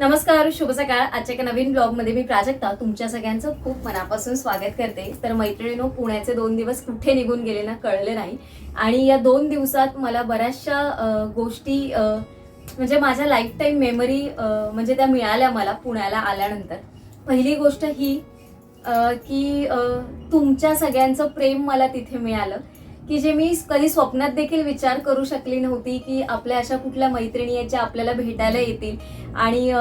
नमस्कार शुभ सकाळ. आजच्या एका नवीन ब्लॉगमध्ये मी प्राजक्ता. तुमच्या सगळ्यांचं खूप मनापासून स्वागत करते. तर मैत्रिणीनो पुण्याचे दोन दिवस कुठे निघून गेले ना कळले नाही. आणि या दोन दिवसात मला बऱ्याचशा गोष्टी म्हणजे माझ्या लाईफ टाईम मेमरी म्हणजे त्या मिळाल्या मला पुण्याला आल्यानंतर. पहिली गोष्ट ही की तुमच्या सगळ्यांचं प्रेम मला तिथे मिळालं. की जे मी कधी स्वप्नात देखील विचार करू शकली नव्हती की आपल्या अशा कुठल्या मैत्रिणी आहेत ज्या आपल्याला भेटायला येतील. आणि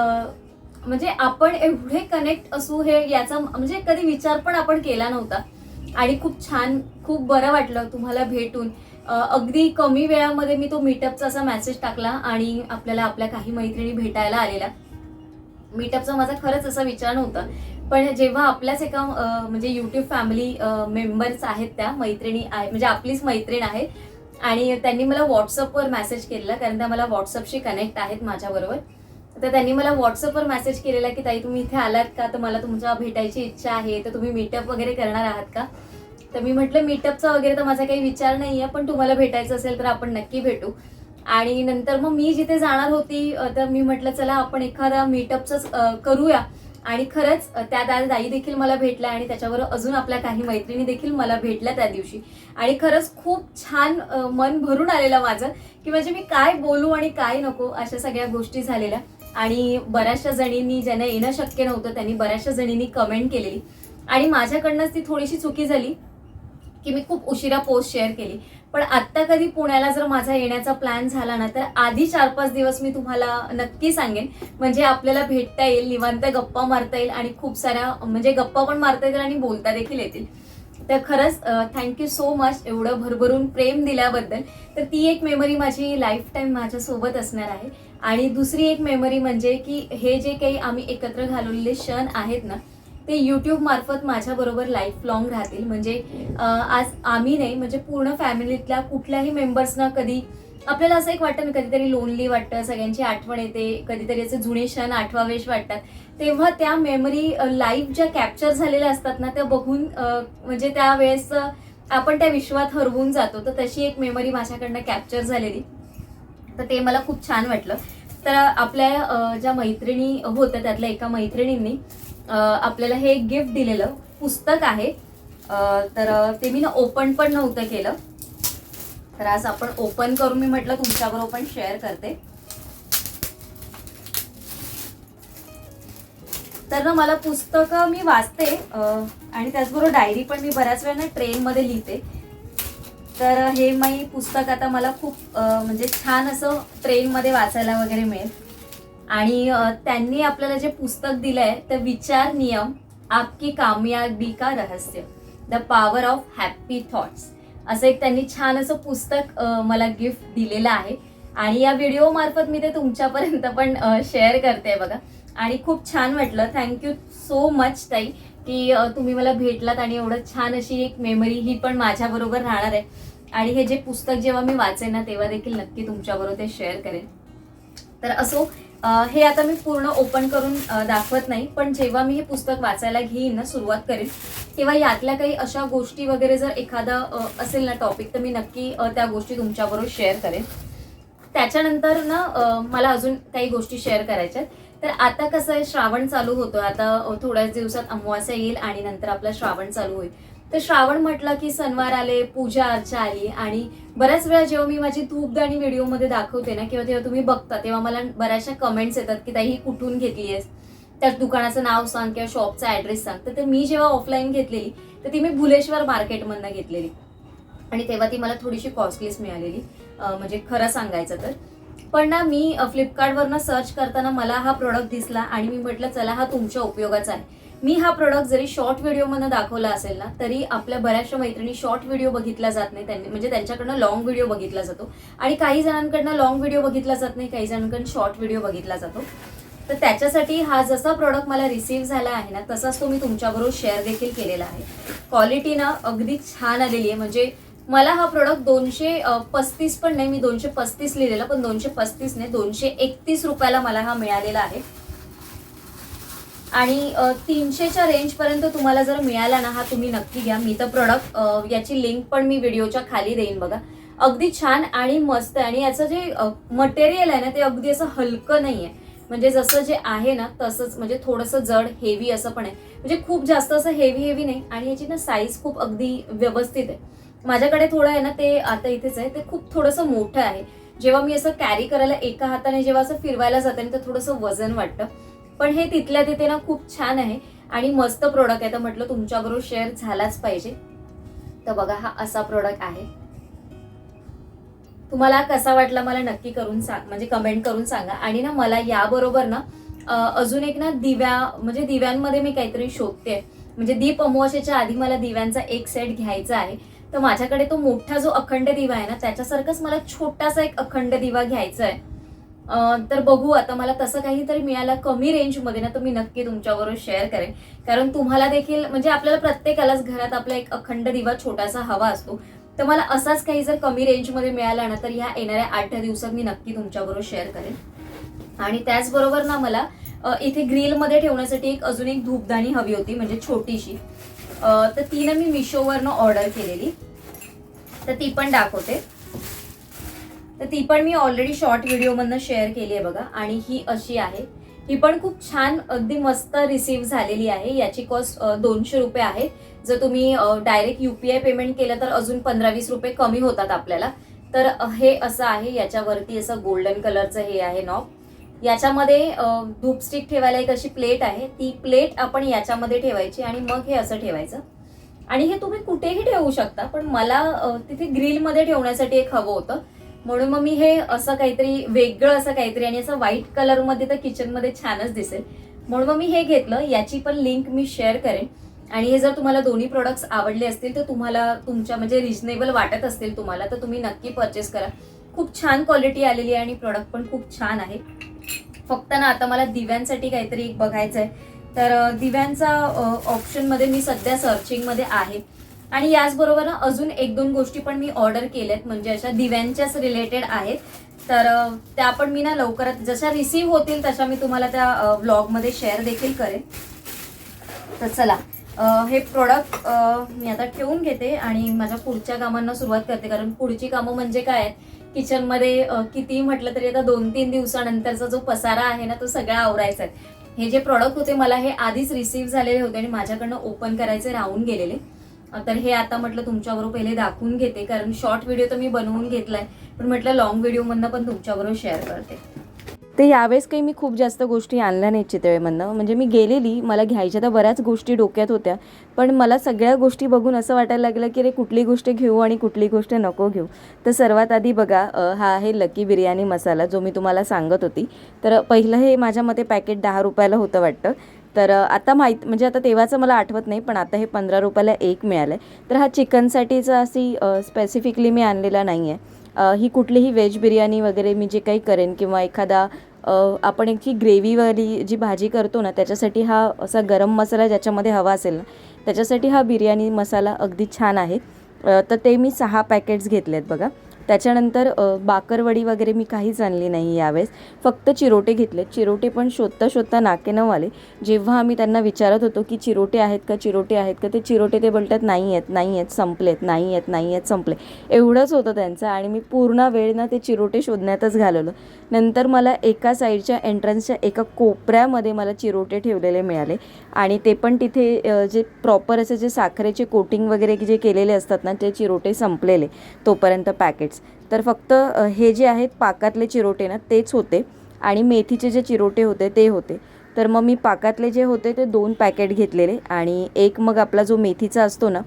म्हणजे आपण एवढे कनेक्ट असू हे याचा म्हणजे कधी विचार पण आपण केला नव्हता. आणि खूप छान खूप बरं वाटलं तुम्हाला भेटून. अगदी कमी वेळामध्ये मी तो मीटअपचा असा मेसेज टाकला आणि आपल्याला आपल्या काही मैत्रिणी भेटायला आलेल्या. मीटअपचा माझा खरंच असा विचार नव्हता. पण जेव्हा आपल्याच एका म्हणजे युट्यूब फॅमिली मेंबर्स आहेत त्या मैत्रिणी आहे म्हणजे आपलीच मैत्रीण आहे आणि त्यांनी मला व्हॉट्सअपवर मेसेज केलेला कारण त्या मला व्हॉट्सअपशी कनेक्ट आहेत माझ्याबरोबर. तर त्यांनी मला व्हॉट्सअपवर मेसेज केलेला की ताई तुम्ही इथे आलात का? तर मला तुमच्या भेटायची इच्छा आहे तर तुम्ही मीटअप वगैरे करणार आहात का? तर मी म्हटलं मीटअपचा वगैरे तर माझा काही विचार नाही आहे पण तुम्हाला भेटायचं असेल तर आपण नक्की भेटू. आणि नंतर मग मी जिथे जाणार होती तर मी म्हटलं चला आपण एखादा मीटअपचं करूया. आणि खरंच त्या दा- दाई देखील मला भेटल्या आणि त्याच्यावर अजून आपल्या काही मैत्रिणी देखील मला भेटल्या त्या दिवशी. आणि खरंच खूप छान मन भरून आलेलं माझं की म्हणजे मी काय बोलू आणि काय नको अशा सगळ्या गोष्टी झालेल्या. आणि बऱ्याचशा जणींनी ज्यांना येणं शक्य नव्हतं त्यांनी बऱ्याचशा जणींनी कमेंट केलेली. आणि माझ्याकडनंच ती थोडीशी चुकी झाली की मी खूप उशिरा पोस्ट शेअर केली. पण आत्ता कधी पुण्याला जर माझा येण्याचा प्लॅन झाला ना तर आधी चार पाच दिवस मी तुम्हाला नक्की सांगेन. म्हणजे आपल्याला भेटता येईल निवांत गप्पा मारता येईल आणि खूप साऱ्या म्हणजे गप्पा पण मारता येतील आणि बोलता देखील येतील. तर खरंच थँक्यू सो मच एवढं भरभरून प्रेम दिल्याबद्दल. तर ती एक मेमरी माझी लाईफ टाईम माझ्यासोबत असणार आहे. आणि दुसरी एक मेमरी म्हणजे की हे जे काही आम्ही एकत्र घालवलेले क्षण आहेत ना ते यूट्यूब मार्फत माझ्याबरोबर लाईफ लॉंग राहतील. म्हणजे आज आम्ही नाही म्हणजे पूर्ण फॅमिलीतल्या कुठल्याही मेंबर्सना कधी आपल्याला असं एक वाटतं ना कधीतरी लोनली वाटतं सगळ्यांची आठवण येते कधीतरी असे जुने क्षण आठवावेश वाटतात. तेव्हा त्या मेमरी लाईव्ह ज्या कॅप्चर झालेल्या असतात ना त्या बघून म्हणजे त्यावेळेस आपण त्या विश्वात हरवून जातो. तर तशी एक मेमरी माझ्याकडनं कॅप्चर झालेली. तर ते मला खूप छान वाटलं. तर आपल्या ज्या मैत्रिणी होत्या त्यातल्या एका मैत्रिणींनी आपल्याला हे एक गिफ्ट दिलेलं पुस्तक आहे. तर ते मी ना ओपन पण नव्हतं केलं. तर आज आपण ओपन करून मी म्हटलं तुमच्याबरोबर पण शेअर करते. तर ना मला पुस्तकं मी वाचते आणि त्याचबरोबर डायरी पण मी बऱ्याच वेळा ना ट्रेनमध्ये लिहिते. तर हे मी पुस्तक आता मला खूप म्हणजे छान असं ट्रेनमध्ये वाचायला वगैरे मिळेल. आणि त्यांनी आपल्याला जे पुस्तक दिलंय तर विचार नियम आपकी कामयाबी का रहस्य? The power of happy thoughts असं एक त्यांनी छान असं पुस्तक मला गिफ्ट दिलेलं आहे. आणि या व्हिडिओ मार्फत मी ते तुमच्यापर्यंत पण शेअर करते बघा. आणि खूप छान वाटलं. थँक्यू सो मच ताई की तुम्ही मला भेटलात आणि एवढं छान अशी एक मेमरी ही पण माझ्याबरोबर राहणार आहे. आणि हे जे पुस्तक जेव्हा मी वाचेन ना तेव्हा देखील नक्की तुमच्याबरोबर ते शेअर करेन. तर असो हे आता मी पूर्ण ओपन करून दाखवत नाही पण जेव्हा मी हे पुस्तक वाचायला घेईन ना सुरुवात करेन तेव्हा यातल्या काही अशा गोष्टी वगैरे जर एखादा असेल ना टॉपिक तर मी नक्की त्या गोष्टी तुमच्याबरोबर शेअर करेन. त्याच्यानंतर ना मला अजून काही गोष्टी शेअर करायच्या आहेत. तर आता कसं आहे श्रावण चालू होतो आता थोड्याच दिवसात अमावास्या येईल आणि नंतर आपला श्रावण चालू होईल. तर श्रावण म्हटलं की सणवार आले पूजा अर्चा आली आणि बऱ्याच वेळा जेव्हा मी माझी तूपदाणी व्हिडिओमध्ये दाखवते ना किंवा तेव्हा तुम्ही बघता तेव्हा मला बऱ्याचशा कमेंट्स येतात की ताई ही कुठून घेतली आहेस? त्या दुकानाचं नाव सांग किंवा शॉपचा ऍड्रेस सांग. तर ते मी जेव्हा ऑफलाईन घेतलेली तर ती मी भुलेश्वर मार्केटमधनं घेतलेली. आणि तेव्हा ती मला थोडीशी कॉस्टलीच मिळालेली. म्हणजे खरं सांगायचं तर. पण ना मी फ्लिपकार्टवरनं सर्च करताना मला हा प्रोडक्ट दिसला आणि मी म्हटलं चला हा तुमच्या उपयोगाचा आहे. मी हा प्रोडक्ट जरी शॉर्ट व्हिडिओमधनं दाखवला असेल ना तरी आपल्या बऱ्याचशा मैत्रिणी शॉर्ट व्हिडिओ बघितला जात नाही त्यांनी. म्हणजे त्यांच्याकडनं लॉंग व्हिडिओ बघितला जातो. आणि काही जणांकडनं लॉंग व्हिडिओ बघितला जात नाही काही जणांकडून शॉर्ट व्हिडिओ बघितला जातो. तर त्याच्यासाठी हा जसा प्रोडक्ट मला रिसीव्ह झाला आहे ना तसाच तो मी तुमच्याबरोबर शेअर देखील केलेला आहे. क्वालिटी ना अगदी छान आलेली आहे. म्हणजे मला हा प्रोडक्ट दोनशे पस्तीस पण नाही मी दोनशे पस्तीस लिहिलेला पण दोनशे पस्तीस नाही दोनशे एकतीस रुपयाला मला हा मिळालेला आहे. आणि तीनशेच्या रेंजपर्यंत तुम्हाला जर मिळाला ना हा तुम्ही नक्की घ्या. मी तर प्रोडक्ट याची लिंक पण मी व्हिडिओच्या खाली देईन बघा. अगदी छान आणि मस्त आहे. आणि याचं जे मटेरियल आहे ना ते अगदी असं हलकं नाही आहे म्हणजे जसं जे आहे ना तसंच. म्हणजे थोडंसं जड हेवी असं पण आहे. म्हणजे खूप जास्त असं हेवी हेवी नाही. आणि याची ना साईज खूप अगदी व्यवस्थित आहे. माझ्याकडे थोडं आहे ना ते आता इथेच आहे. ते खूप थोडंसं मोठं आहे. जेव्हा मी असं कॅरी करायला एका हाताने जेव्हा असं फिरवायला जाते ना तर थोडंसं वजन वाटतं. पण हे तिथल्या तिथे ना खूप छान आहे आणि मस्त प्रोडक्ट आहे. तर म्हटलं तुमच्याबरोबर शेअर झालाच पाहिजे. तर बघा हा असा प्रोडक्ट आहे. तुम्हाला कसा वाटला मला नक्की करून सांग म्हणजे कमेंट करून सांगा. आणि ना मला याबरोबर ना अजून एक ना दिव्या म्हणजे दिव्यांमध्ये मी काहीतरी शोधते. म्हणजे दीप अमावस्येच्या आधी मला दिव्यांचा एक सेट घ्यायचा आहे. तर माझ्याकडे तो मोठा जो अखंड दिवा आहे ना त्याच्यासारखाच मला छोटासा एक अखंड दिवा घ्यायचा आहे. तर बघू आता मला तसं काहीतरी मिळालं कमी रेंजमध्ये ना तर मी नक्की तुमच्याबरोबर शेअर करेन. कारण तुम्हाला देखील म्हणजे आपल्याला प्रत्येकालाच घरात आपला एक अखंड दिवा छोटासा हवा असतो. तर मला असाच काही जर कमी रेंजमध्ये मिळाला ना तर ह्या येणाऱ्या आठ दिवसात मी नक्की तुमच्याबरोबर शेअर करेन. आणि त्याचबरोबर ना मला इथे ग्रिलमध्ये ठेवण्यासाठी एक अजून एक धूपदाणी हवी होती म्हणजे छोटीशी. तर ती ना मी मिशोवरनं ऑर्डर केलेली. तर ती पण दाखवते. तर ती पण मी ऑलरेडी शॉर्ट व्हिडिओमधनं शेअर केली आहे बघा. आणि ही अशी आहे. ही पण खूप छान अगदी मस्त रिसीव्ह झालेली आहे. याची कॉस्ट दोनशे रुपये आहे. जर तुम्ही डायरेक्ट युपीआय पेमेंट केलं तर अजून पंधरा वीस रुपये कमी होतात आपल्याला. तर हे असं आहे. याच्यावरती असं गोल्डन कलरचं हे आहे नॉब याच्यामध्ये धूपस्टिक धूप स्टिक ठेवायला एक अशी प्लेट आहे. ती प्लेट आपण याच्यामध्ये ठेवायची आणि मग हे असं ठेवायचं. आणि हे तुम्ही कुठेही ठेवू शकता. पण मला तिथे ग्रिलमध्ये ठेवण्यासाठी एक हवं होतं. म्हणून मग मी हे असं काहीतरी वेगळं असं काहीतरी आणि असं व्हाईट कलरमध्ये तर किचनमध्ये छानच दिसेल. म्हणून मग मी हे घेतलं. याची पण लिंक मी शेअर करेन. आणि हे जर तुम्हाला दोन्ही प्रोडक्ट्स आवडले असतील तर तुम्हाला तुमच्या म्हणजे रिजनेबल वाटत असतील तुम्हाला तर तुम्ही नक्की परचेस करा. खूप छान क्वालिटी आलेली आहे आणि प्रोडक्ट पण खूप छान आहे. फक्त ना आता मला दिव्यांसाठी काहीतरी एक बघायचं आहे तर दिव्यांचा ऑप्शनमध्ये मी सध्या सर्चिंगमध्ये आहे. आणि याचबरोबर ना अजून एक दोन गोष्टी पण मी ऑर्डर केल्यात म्हणजे अशा दिव्यांच्याच रिलेटेड आहेत. तर त्या पण मी ना लवकरात जशा रिसीव्ह होतील तशा मी तुम्हाला त्या ब्लॉगमध्ये शेअर देखील करेन. तर चला हे प्रोडक्ट मी आता ठेवून घेते आणि माझ्या पुढच्या कामांना सुरुवात करते. कारण पुढची कामं म्हणजे काय आहेत? किचनमध्ये किती म्हटलं तरी आता दोन तीन दिवसानंतरचा जो पसारा आहे ना तो सगळा आवरायचा आहे. हे जे प्रॉडक्ट होते मला हे आधीच रिसीव्ह झालेले होते आणि माझ्याकडनं ओपन करायचे राहून गेलेले. तर हे आता म्हटलं तुमच्याबरोबर पहिले दाखवून घेते कारण शॉर्ट व्हिडिओ तर मी बनवून घेतलाय. पण म्हटलं लॉंग व्हिडिओमधनं पण तुमच्याबरोबर शेअर करते. ते यावेळेस काही मी खूप जास्त गोष्टी आणल्या नाहीत चितळेमधनं. म्हणजे मी गेलेली मला घ्यायच्या तर बऱ्याच गोष्टी डोक्यात होत्या. पण मला सगळ्या गोष्टी बघून असं वाटायला लागलं की रे कुठली गोष्ट घेऊ आणि कुठली गोष्ट नको घेऊ. तर सर्वात आधी बघा हा आहे लकी बिर्याणी मसाला जो मी तुम्हाला सांगत होती. तर पहिलं हे माझ्या मते पॅकेट दहा रुपयाला होतं वाटतं. तर आता माहीत म्हणजे आता तेव्हाचं मला आठवत नाही पण आता हे पंधरा रुपयाला एक मिळालं आहे तर हा चिकनसाठीचा अशी स्पेसिफिकली मी आणलेला नाही आहे ही कुठलीही व्हेज बिर्याणी वगैरे मी जे काही करेन किंवा एखादा आपण एक जी ग्रेव्हीवाली जी भाजी करतो ना त्याच्यासाठी हा असा गरम मसाला ज्याच्यामध्ये हवा असेल ना त्याच्यासाठी हा बिर्याणी मसाला अगदी छान आहे. तर ते मी सहा पॅकेट्स घेतलेत बघा. त्याच्यानंतर बाकरवडी वगैरे मी काहीच आणली नाही यावेळेस. फक्त चिरोटे घेतलेत चिरोटे पण शोधता शोधता नाके न आले. जेव्हा आम्ही त्यांना विचारत होतो की चिरोटे आहेत का चिरोटे आहेत का ते चिरोटे ते बोलतात नाही आहेत नाही आहेत संपलेत नाही आहेत नाही आहेत संपले एवढंच होतं त्यांचं आणि मी पूर्ण वेळ ना ते चिरोटे शोधण्यातच घालवलं. नंतर मला एका साईडच्या एंट्रन्सच्या एका कोपऱ्यामध्ये मला चिरोटे ठेवलेले मिळाले आणि ते पण तिथे जे प्रॉपर असे जे साखरेचे कोटिंग वगैरे जे केलेले असतात ना ते चिरोटे संपलेले तोपर्यंत पॅकेट्स. तर फक्त हे जे आहेत पाकातले चिरोटे ना तेच होते. आणि मेथीचे जे चिरोटे होते ते होते. तर मग मी पाकातले जे होते ते दोन पॅकेट घेतलेले. आणि एक मग आपला जो मेथीचा असतो ना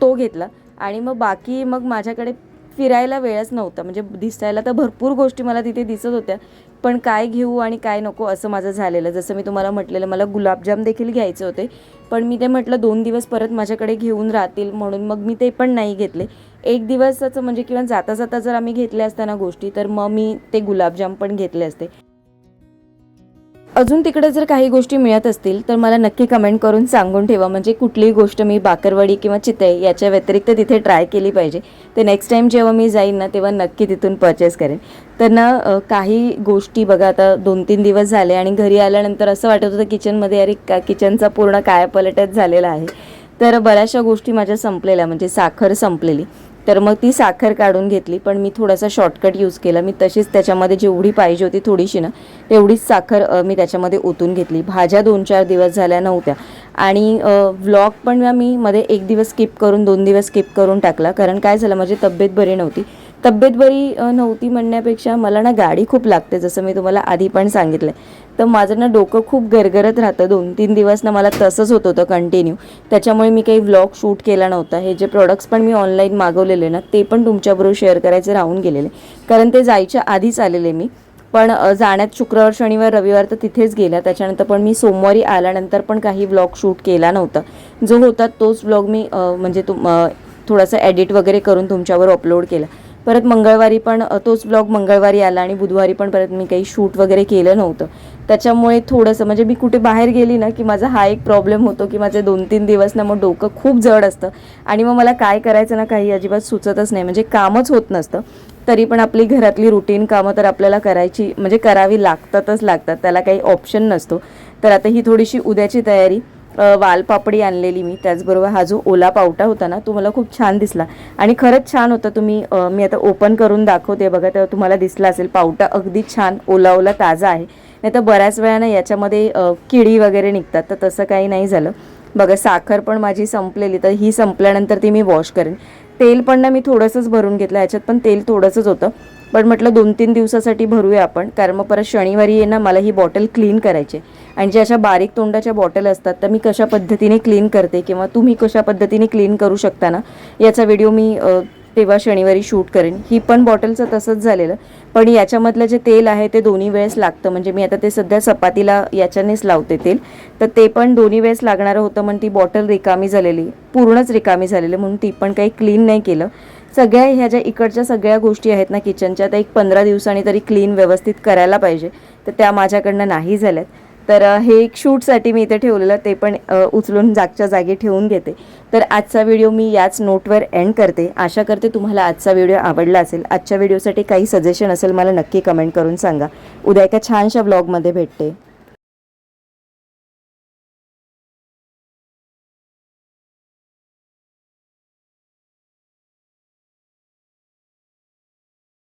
तो घेतला. आणि मग बाकी मग माझ्याकडे फिरायला वेळच नव्हता. म्हणजे दिसायला तर भरपूर गोष्टी मला तिथे दिसत होत्या. पण काय घेऊ आणि काय नको असं माझं झालेलं. जसं मी तुम्हाला म्हटलेलं मला गुलाबजाम देखील घ्यायचे होते. पण मी ते म्हटलं दोन दिवस परत माझ्याकडे घेऊन राहतील म्हणून मग मी ते पण नाही घेतले. एक दिवसाचं म्हणजे किंवा जाता जाता जर आम्ही घेतल्या असताना गोष्टी तर मग मी ते गुलाबजाम पण घेतले असते. अजून तिकडे जर काही गोष्टी मिळत असतील तर मला नक्की कमेंट करून सांगून ठेवा. म्हणजे कुठलीही गोष्ट मी बाकरवाडी किंवा चितळे याच्या व्यतिरिक्त तिथे ट्राय केली पाहिजे. तर नेक्स्ट टाईम जेव्हा मी जाईन ना तेव्हा नक्की तिथून परचेस करेन. तर ना काही गोष्टी बघा आता दोन तीन दिवस झाले आणि घरी आल्यानंतर असं वाटत होतं किचनमध्ये अरे का किचनचा पूर्ण काय पलटच झालेला आहे. तर बऱ्याचशा गोष्टी माझ्या संपलेल्या म्हणजे साखर संपलेली. तर मग ती साखर काढून घेतली पण मी थोडासा शॉर्टकट यूज केला. मी तशीच त्याच्यामध्ये जेवढी पाहिजे होती थोडीशी ना तेवढीच साखर मी त्याच्यामध्ये ओतून घेतली. भाज्या दोन चार दिवस झाल्या नव्हत्या. आणि व्लॉग पण मी मध्ये एक दिवस स्किप करून दोन दिवस स्किप करून टाकला. कारण काय झालं माझी तब्येत बरी नव्हती. तब्येत बरी नव्हती म्हणण्यापेक्षा मला ना गाडी खूप लागते जसं मी तुम्हाला आधी पण सांगितलं तर माझं ना डोकं खूप गरगरत राहतं. दोन तीन दिवस ना मला तसंच होत होतं कंटिन्यू त्याच्यामुळे मी काही व्लॉग शूट केला नव्हता. हे जे प्रोडक्ट्स पण मी ऑनलाईन मागवलेले ना ते पण तुमच्याबरोबर शेअर करायचे राहून गेलेले. कारण ते जायच्या आधीच आलेले मी. पण जाण्यात शुक्रवार शनिवार रविवार तर तिथेच गेला त्याच्यानंतर पण मी सोमवारी आल्यानंतर पण काही व्लॉग शूट केला नव्हता. जो होता तोच व्लॉग मी म्हणजे तुम थोडासा एडिट वगैरे करून तुमच्यावर अपलोड केला. परत मंगळवारी पण तोच ब्लॉग मंगळवारी आला आणि बुधवारी पण परत मी काही शूट वगैरे केलं नव्हतं. त्याच्यामुळे थोडंसं म्हणजे मी कुठे बाहेर गेली ना की माझा हा एक प्रॉब्लेम होतो की माझे दोन तीन दिवस ना मग डोकं खूप जड असतं. आणि मग मला काय करायचं ना काही अजिबात सुचतच नाही. म्हणजे कामच होत नसतं. तरी पण आपली घरातली रुटीन कामं तर आपल्याला करायची म्हणजे करावी लागतातच लागतात. त्याला काही ऑप्शन नसतो. तर आता ही थोडीशी उद्याची तयारी. वालपापडी आणलेली मी त्याचबरोबर हा जो ओला पावटा होता ना तो मला खूप छान दिसला. आणि खरंच छान होता तुम्ही मी आता ओपन करून दाखवते बघा तेव्हा तुम्हाला दिसला असेल पावटा अगदी छान ओला ओला ताजा आहे. नाही तर बऱ्याच वेळा याच्यामध्ये किडी वगैरे निघतात तर तसं काही नाही झालं. बघा साखर पण माझी संपलेली तर ही संपल्यानंतर ती मी वॉश करेन. तेल पण ना मी थोडंसंच भरून घेतलं याच्यात पण तेल थोडंसंच होतं. पण म्हटलं दोन तीन दिवसासाठी भरूया आपण कारण मग परत शनिवारी आहे ना मला ही बॉटल क्लीन करायची आहे. आणि ज्या अशा बारीक तोंडाच्या बॉटल असतात तर मी कशा पद्धतीने क्लीन करते किंवा तुम्ही कशा पद्धतीने क्लीन करू शकता ना याचा व्हिडिओ मी तेव्हा शनिवारी शूट करेन. ही पण बॉटलचं तसंच झालेलं पण याच्यामधलं जे तेल आहे ते दोन्ही वेळेस लागतं. म्हणजे मी आता ते सध्या चपातीला याच्यानेच लावते तेल. तर ते पण दोन्ही वेळेस लागणारं होतं म्हणून ती बॉटल रिकामी झालेली पूर्णच रिकामी झालेली म्हणून ती पण काही क्लीन नाही केलं. सगळ्या ह्या ज्या इकडच्या सगळ्या गोष्टी आहेत ना किचनच्या त्या एक पंधरा दिवसांनी तरी क्लीन व्यवस्थित करायला पाहिजे. तर त्या माझ्याकडनं नाही झाल्यात. तर हे एक शूटसाठी मी इथे ठेवलेलं ते पण उचलून जागच्या जागी ठेवून घेते. तर आजचा व्हिडिओ मी याच नोटवर एंड करते. आशा करते तुम्हाला आजचा व्हिडिओ आवडला असेल. आजच्या व्हिडिओसाठी काही सजेशन असेल मला नक्की कमेंट करून सांगा. उद्या एका छानशा ब्लॉगमध्ये भेटते.